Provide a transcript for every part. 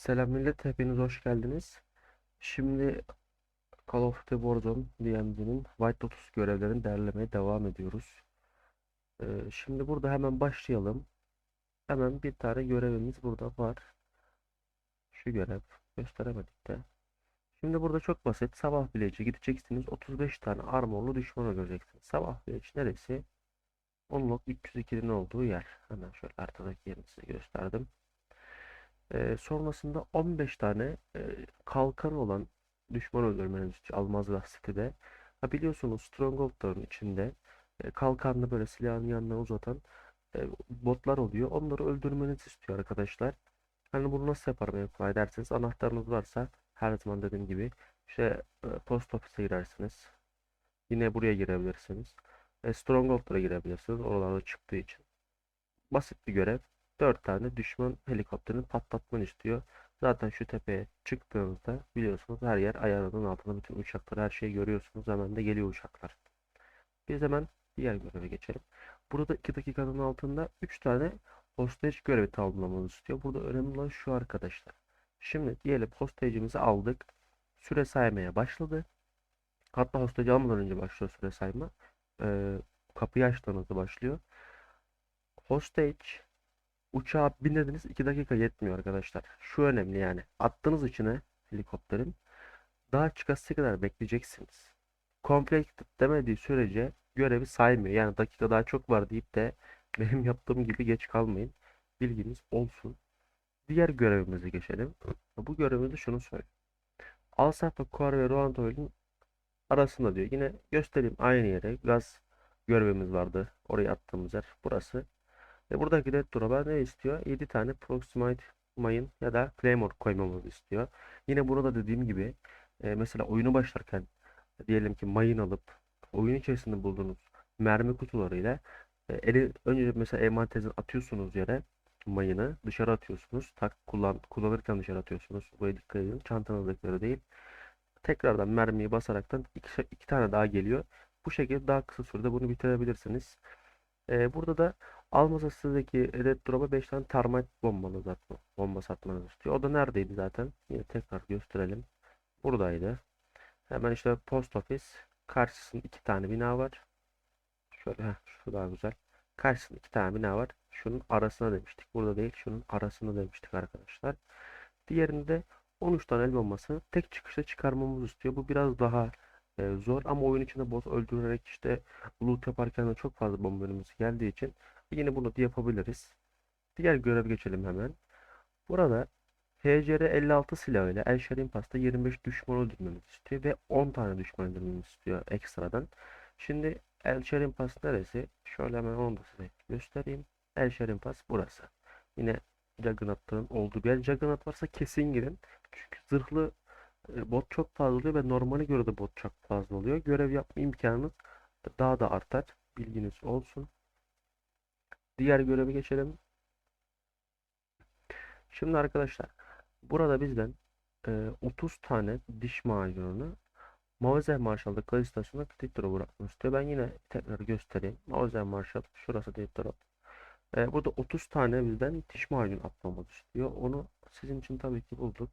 Selam millet, hepiniz hoş geldiniz. Şimdi Call of Duty Warzone DMZ'nin White Lotus görevlerini derlemeye devam ediyoruz. Ee, şimdi burada hemen başlayalım. Hemen bir tane görevimiz burada var. Şu görev gösteremedik de. Şimdi burada çok basit. Sabah Village'e gideceksiniz. 35 tane armorlu düşman göreceksiniz. Sabah Village neresi? Unlock 302'nin olduğu yer. Hemen şöyle haritadaki yerini size gösterdim. Ee, sonrasında 15 tane e, kalkanı olan düşman öldürmeniz için Almazgah City'de. Ha biliyorsunuz Stronghold'ların içinde e, kalkanlı böyle silahın yanına uzatan e, botlar oluyor. Onları öldürmenizi istiyor arkadaşlar. Hani bunu nasıl yaparım en kolay derseniz anahtarınız varsa her zaman dediğim gibi işte e, post office'e girersiniz. Yine buraya girebilirsiniz. E, Stronghold'lara girebilirsiniz. Oralarda çıktığı için. Basit bir görev. 4 tane düşman helikopterini patlatmanı istiyor. Zaten şu tepeye çıktığınızda biliyorsunuz her yer ayağınızın altında bütün uçaklar her şeyi görüyorsunuz. Hemen de geliyor uçaklar. Biz hemen diğer göreve geçelim. Burada 2 dakikanın altında 3 tane hostage görevi tamamlamamızı istiyor. Burada önemli olan şu arkadaşlar. Şimdi diyelim hostage'imizi aldık. Süre saymaya başladı. Hatta hostage almadan önce başlıyor süre sayma. Ee, kapıyı açtığınızda başlıyor. Hostage Uçağa binlediniz 2 dakika yetmiyor arkadaşlar. Şu önemli yani. Attığınız içine helikopterin daha çıkası kadar bekleyeceksiniz. Completed demediği sürece görevi saymıyor. Yani dakika daha çok var deyip de benim yaptığım gibi geç kalmayın. Bilginiz olsun. Diğer görevimize geçelim. Bu görevimizde şunu söylüyor. Alsaf ve Kuar ve Roantoil'in arasında diyor. Yine göstereyim aynı yere. Gaz görevimiz vardı. Oraya attığımız yer. Burası. Ve buradaki Death Drop'a ne istiyor? 7 tane Proximate Mine ya da Claymore koymamızı istiyor. Yine burada dediğim gibi e, mesela oyunu başlarken diyelim ki mayın alıp oyun içerisinde bulduğunuz mermi kutularıyla e, eli önce mesela envanterinizi atıyorsunuz yere mayını dışarı atıyorsunuz. Tak kullan kullanırken dışarı atıyorsunuz. Buraya dikkat edin. Çantanızdakileri değil. Tekrardan mermiyi basaraktan iki, iki tane daha geliyor. Bu şekilde daha kısa sürede bunu bitirebilirsiniz. E, burada da Almasa sizdeki Red Drop'a 5 tane termite bombanız atma, bomba satmanızı istiyor. O da neredeydi zaten? Yine tekrar gösterelim. Buradaydı. Hemen işte post office. Karşısında iki tane bina var. Şöyle heh, şu daha güzel. Karşısında iki tane bina var. Şunun arasına demiştik. Burada değil şunun arasına demiştik arkadaşlar. Diğerinde 13 tane el bombası tek çıkışta çıkarmamızı istiyor. Bu biraz daha e, zor ama oyun içinde boss öldürerek işte loot yaparken de çok fazla bomba önümüze geldiği için Yine bunu da yapabiliriz. Diğer görev geçelim hemen. Burada HCR 56 silahıyla El Şerim Pasta 25 düşman öldürmemizi istiyor ve 10 tane düşman öldürmemizi istiyor ekstradan. Şimdi El Şerim Pas neresi? Şöyle hemen onu da size göstereyim. El Şerim Pas burası. Yine Juggernaut'ların olduğu bir yer. Juggernaut varsa kesin girin. Çünkü zırhlı e, bot çok fazla oluyor ve normale göre de bot çok fazla oluyor. Görev yapma imkanınız daha da artar. Bilginiz olsun. Diğer görevi geçelim. Şimdi arkadaşlar burada bizden e, 30 tane diş macununu Mauser Marshall'da kale istasyonuna Titro bırakmak istiyor. Ben yine tekrar göstereyim. Mauser Marshall şurası Titro. E, burada 30 tane bizden diş macunu atmamız istiyor. Onu sizin için tabii ki bulduk.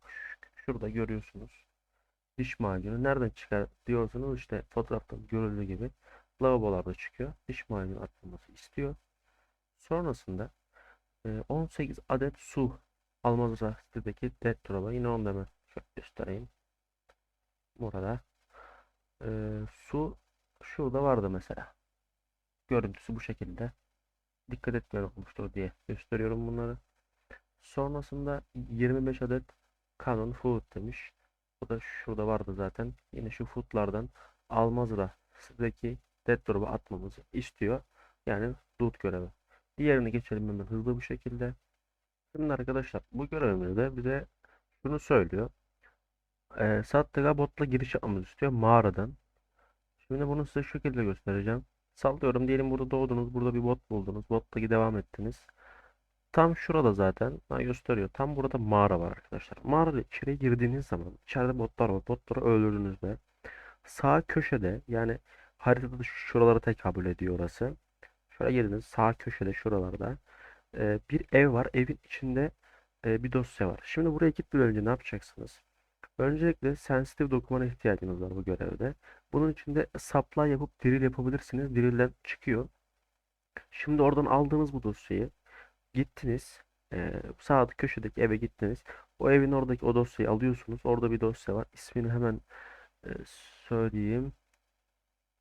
Şurada görüyorsunuz. Diş macunu nereden çıkar diyorsanız işte fotoğraftan görüldüğü gibi lavabolarda çıkıyor. Diş macunu atmamızı istiyor. Sonrasında 18 adet su Almazasa sitedeki dead drop'a yine onu da ben göstereyim. Burada su şurada vardı mesela. Görüntüsü bu şekilde. Dikkat etmeyen olmuştur diye gösteriyorum bunları. Sonrasında 25 adet Canon food demiş. Bu da şurada vardı zaten. Yine şu foodlardan Almazra sitedeki dead drop'a atmamızı istiyor. Yani loot görevi. Diğerini geçelim hemen hızlı bir şekilde. Şimdi arkadaşlar bu görevimizde bize şunu söylüyor. E, Sattıga botla giriş yapmamız istiyor mağaradan. Şimdi bunu size şu şekilde göstereceğim. Sallıyorum diyelim burada doğdunuz. Burada bir bot buldunuz. Botla devam ettiniz. Tam şurada zaten ha, gösteriyor. Tam burada mağara var arkadaşlar. Mağarada içeri girdiğiniz zaman içeride botlar var. Botları öldürdüğünüzde sağ köşede yani haritada şuralara tekabül ediyor orası. Şöyle girdiniz sağ köşede şuralarda e, bir ev var. Evin içinde e, bir dosya var. Şimdi buraya gitmeden önce ne yapacaksınız? Öncelikle sensitive dokümana ihtiyacınız var bu görevde. Bunun için de supply yapıp drill yapabilirsiniz. Drill'den çıkıyor. Şimdi oradan aldığınız bu dosyayı gittiniz. E, sağ köşedeki eve gittiniz. O evin oradaki o dosyayı alıyorsunuz. Orada bir dosya var. İsmini hemen e, söyleyeyim.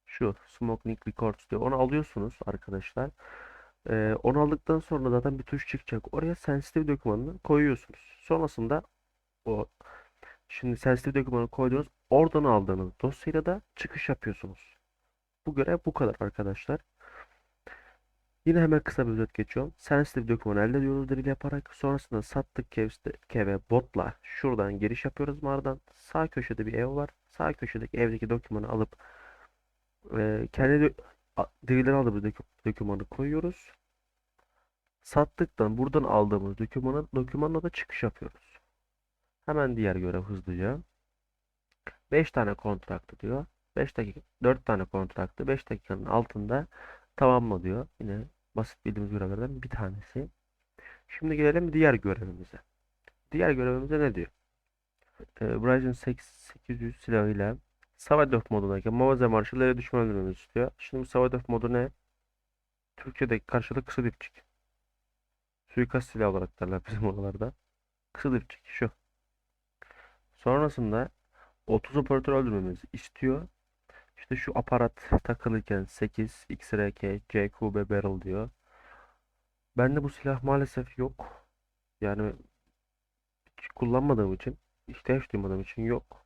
Şu Smoke Link Records diyor. Onu alıyorsunuz arkadaşlar. Ee, onu aldıktan sonra zaten bir tuş çıkacak. Oraya sensitive dokümanını koyuyorsunuz. Sonrasında o şimdi sensitive dokümanı koyduğunuz oradan aldığınız dosyayla da çıkış yapıyorsunuz. Bu görev bu kadar arkadaşlar. Yine hemen kısa bir özet geçiyorum. Sensitive dokümanı elde ediyoruz drill yaparak. Sonrasında sattık keve botla şuradan giriş yapıyoruz mağaradan. Sağ köşede bir ev var. Sağ köşedeki evdeki dokümanı alıp e, kendi dö- drill'den aldığımız dök- dokümanı koyuyoruz. Sattıktan buradan aldığımız dokümanı, dokümanla da çıkış yapıyoruz. Hemen diğer görev hızlıca. 5 tane kontraktı diyor. 5 dakika 4 tane kontraktı 5 dakikanın altında tamamla diyor. Yine basit bildiğimiz görevlerden bir tanesi. Şimdi gelelim diğer görevimize. Diğer görevimize ne diyor? Ee, Ryzen 800 silahıyla Savaş modundayken Mavaze Marşalları düşman öldürmemizi istiyor. Şimdi bu Savaş modu ne? Türkçedeki karşılığı kısa dipçik. Suikast silahı olarak derler bizim oralarda. Kısa dipçik şu. Sonrasında 30 operatör öldürmemizi istiyor. İşte şu aparat takılıyken 8 XRK CQB barrel diyor. Bende bu silah maalesef yok. Yani hiç kullanmadığım için, ihtiyaç duymadığım için yok.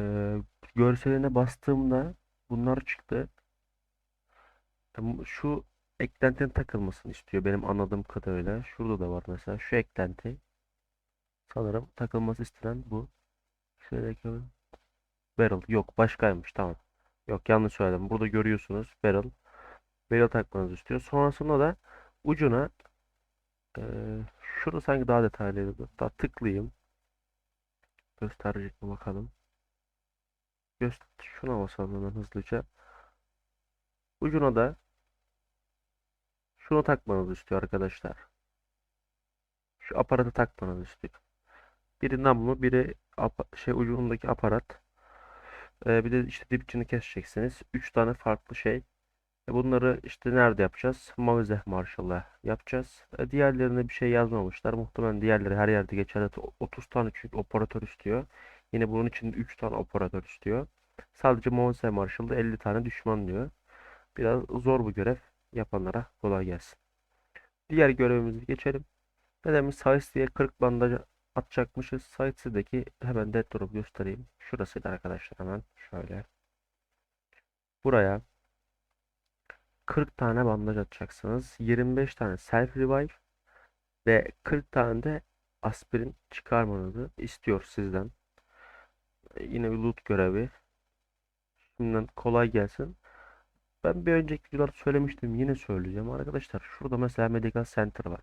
Ee, görseline bastığımda bunlar çıktı. Şu eklentinin takılmasını istiyor benim anladığım kadarıyla. Şurada da var mesela şu eklenti. Sanırım takılması istenen bu. Şuradaki barrel yok başkaymış tamam. Yok yanlış söyledim. Burada görüyorsunuz barrel. Barrel takmanızı istiyor. Sonrasında da ucuna eee şurada sanki daha detaylıydı. Daha tıklayayım. Gösterecek mi bakalım. Göster şuna basalım hemen hızlıca. Ucuna da şunu takmanızı istiyor arkadaşlar. Şu aparatı takmanızı istiyor. Biri namlu, biri şey ucundaki aparat. Ee, bir de işte dipçini keseceksiniz. 3 tane farklı şey. E, Bunları işte nerede yapacağız? Mavize Marshall'la yapacağız. E, diğerlerine bir şey yazmamışlar. Muhtemelen diğerleri her yerde geçerli. 30 tane çünkü operatör istiyor. Yine bunun için 3 tane operatör istiyor. Sadece Mavize Marshall'da 50 tane düşman diyor. Biraz zor bu görev. Yapanlara kolay gelsin. Diğer görevimize geçelim. Ne demiş? Size diye 40 bandaj atacakmışız. Sightsee'deki hemen dead drop göstereyim. Şurasıydı arkadaşlar hemen. Şöyle. Buraya 40 tane bandaj atacaksınız. 25 tane self revive ve 40 tane de aspirin çıkarmanızı istiyor sizden. Yine bir loot görevi. Şimdiden kolay gelsin. Ben bir önceki videolarda söylemiştim. Yine söyleyeceğim. Arkadaşlar şurada mesela medical center var.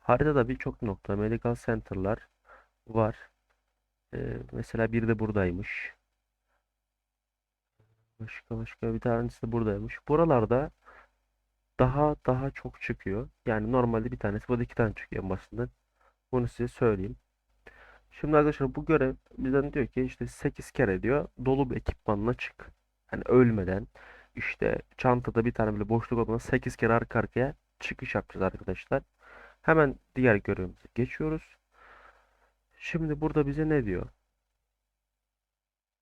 Haritada birçok nokta medical center'lar var. Ee, mesela biri de buradaymış. Başka başka bir tanesi de buradaymış. Buralarda daha daha çok çıkıyor. Yani normalde bir tanesi burada iki tane çıkıyor en basitinden. Bunu size söyleyeyim. Şimdi arkadaşlar bu görev bizden diyor ki işte 8 kere diyor dolu bir ekipmanla çık. Hani ölmeden işte çantada bir tane bile boşluk olmadan 8 kere arka arkaya çıkış yapacağız arkadaşlar. Hemen diğer görevimize geçiyoruz. Şimdi burada bize ne diyor?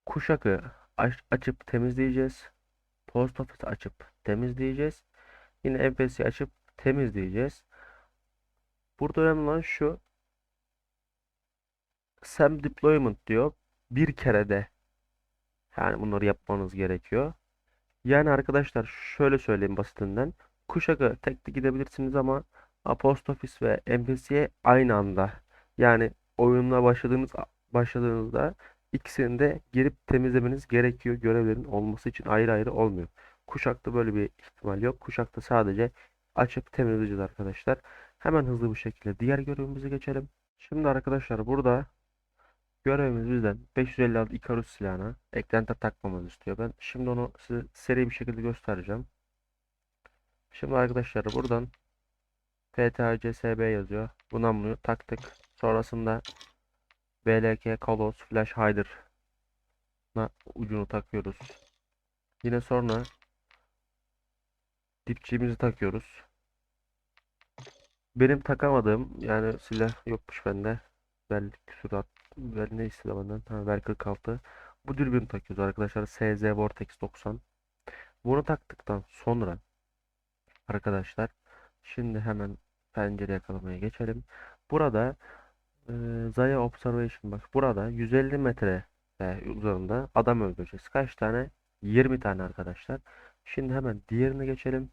Kuşakı aç- açıp temizleyeceğiz. Post office açıp temizleyeceğiz. Yine NPC açıp temizleyeceğiz. Burada önemli olan şu. SAM deployment diyor. Bir kere de yani bunları yapmanız gerekiyor. Yani arkadaşlar şöyle söyleyeyim basitinden. Kuşak'a tek de gidebilirsiniz ama Post Office ve NPC'ye aynı anda. Yani oyununa başladığınız başladığınızda ikisini de girip temizlemeniz gerekiyor. Görevlerin olması için ayrı ayrı olmuyor. Kuşak'ta böyle bir ihtimal yok. Kuşak'ta sadece açıp temizleyeceğiz arkadaşlar. Hemen hızlı bir şekilde diğer görevimize geçelim. Şimdi arkadaşlar burada Görevimiz bizden 556 Icarus silahına eklenti takmamızı istiyor. Ben şimdi onu size seri bir şekilde göstereceğim. Şimdi arkadaşlar buradan PTACSB yazıyor. Bu namluyu taktık. Sonrasında BLK Kalos Flash Hider ucunu takıyoruz. Yine sonra dipçiğimizi takıyoruz. Benim takamadığım yani silah yokmuş bende. Bel küsurat bel ne istedi benden? Ha, bel 46. Bu dürbünü takıyoruz arkadaşlar. SZ Vortex 90. Bunu taktıktan sonra arkadaşlar şimdi hemen pencere yakalamaya geçelim. Burada e, Zaya Observation bak burada 150 metre e, uzanımda adam öldüreceğiz. Kaç tane? 20 tane arkadaşlar. Şimdi hemen diğerine geçelim.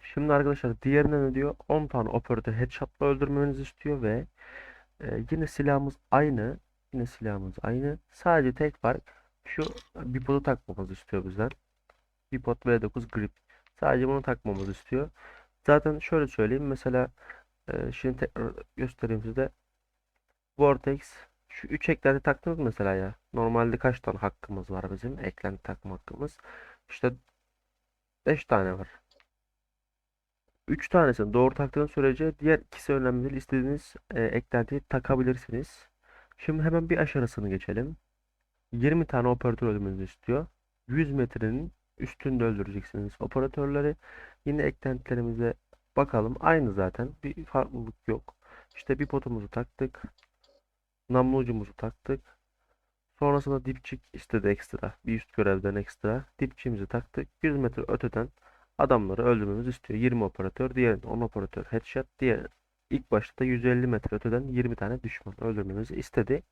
Şimdi arkadaşlar diğerine ne diyor? 10 tane operatör headshot'la öldürmenizi istiyor ve e, yine silahımız aynı. Yine silahımız aynı. Sadece tek fark şu bipodu takmamızı istiyor bizden. Bipod V9 grip. Sadece bunu takmamızı istiyor. Zaten şöyle söyleyeyim. Mesela e, şimdi tekrar göstereyim size. Vortex şu 3 eklenti taktınız mesela ya. Normalde kaç tane hakkımız var bizim? Eklenti takma hakkımız. İşte 5 tane var. 3 tanesini doğru taktığınız sürece diğer ikisi önemli. İstediğiniz e, eklentiyi takabilirsiniz. Şimdi hemen bir aşamasını geçelim. 20 tane operatör öldürmenizi istiyor. 100 metrenin üstünde öldüreceksiniz operatörleri. Yine eklentilerimize bakalım. Aynı zaten. Bir farklılık yok. İşte bir potumuzu taktık. Namlu ucumuzu taktık. Sonrasında dipçik istedi ekstra. Bir üst görevden ekstra. Dipçiğimizi taktık. 100 metre öteden adamları öldürmemizi istiyor. 20 operatör, diğerinde 10 operatör headshot. Diğer ilk başta da 150 metre öteden 20 tane düşman öldürmemizi istedi.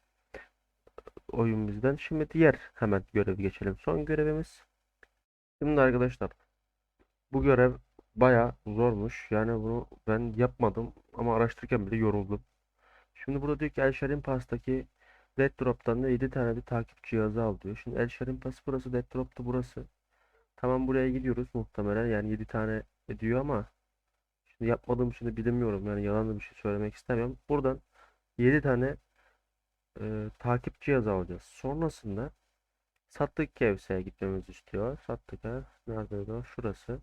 Oyun bizden. Şimdi diğer hemen görevi geçelim. Son görevimiz. Şimdi arkadaşlar bu görev baya zormuş. Yani bunu ben yapmadım ama araştırırken bile yoruldum. Şimdi burada diyor ki El Sharim Pass'taki Dead Drop'tan da 7 tane de takip cihazı al diyor. Şimdi El Sharim Pass burası, Dead Drop da burası. Tamam buraya gidiyoruz muhtemelen. Yani 7 tane ediyor ama şimdi yapmadığım için de bilemiyorum. Yani yalan da bir şey söylemek istemiyorum. Buradan 7 tane e, takip cihazı alacağız. Sonrasında Sattık Kevse'ye gitmemizi istiyor. Sattık ha. Nerede o? Şurası.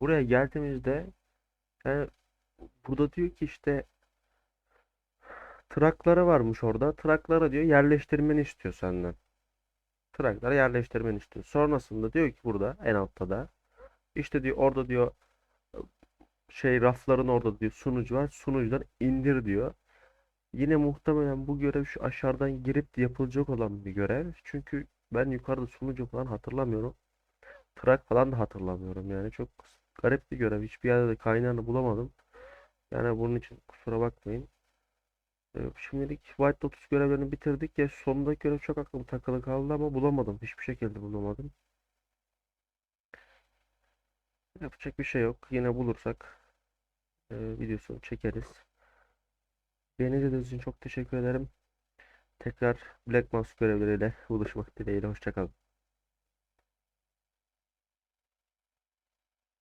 Buraya geldiğimizde yani burada diyor ki işte trakları varmış orada. Traklara diyor yerleştirmeni istiyor senden. Traklara yerleştirmeni istiyor. Sonrasında diyor ki burada en altta da işte diyor orada diyor şey rafların orada diyor sunucu var. Sunucudan indir diyor. Yine muhtemelen bu görev şu aşağıdan girip yapılacak olan bir görev. Çünkü ben yukarıda sunucu falan hatırlamıyorum. Trak falan da hatırlamıyorum yani. Çok garip bir görev. Hiçbir yerde de kaynağını bulamadım. Yani bunun için kusura bakmayın. Ee, Şimdilik White Lotus görevlerini bitirdik. Ya sondaki görev çok aklım takılı kaldı ama bulamadım. Hiçbir şekilde bulamadım. Yapacak bir şey yok. Yine bulursak e, videosunu çekeriz. Beni izlediğiniz için çok teşekkür ederim. Tekrar Black Mouse görevleriyle buluşmak dileğiyle. Hoşçakalın.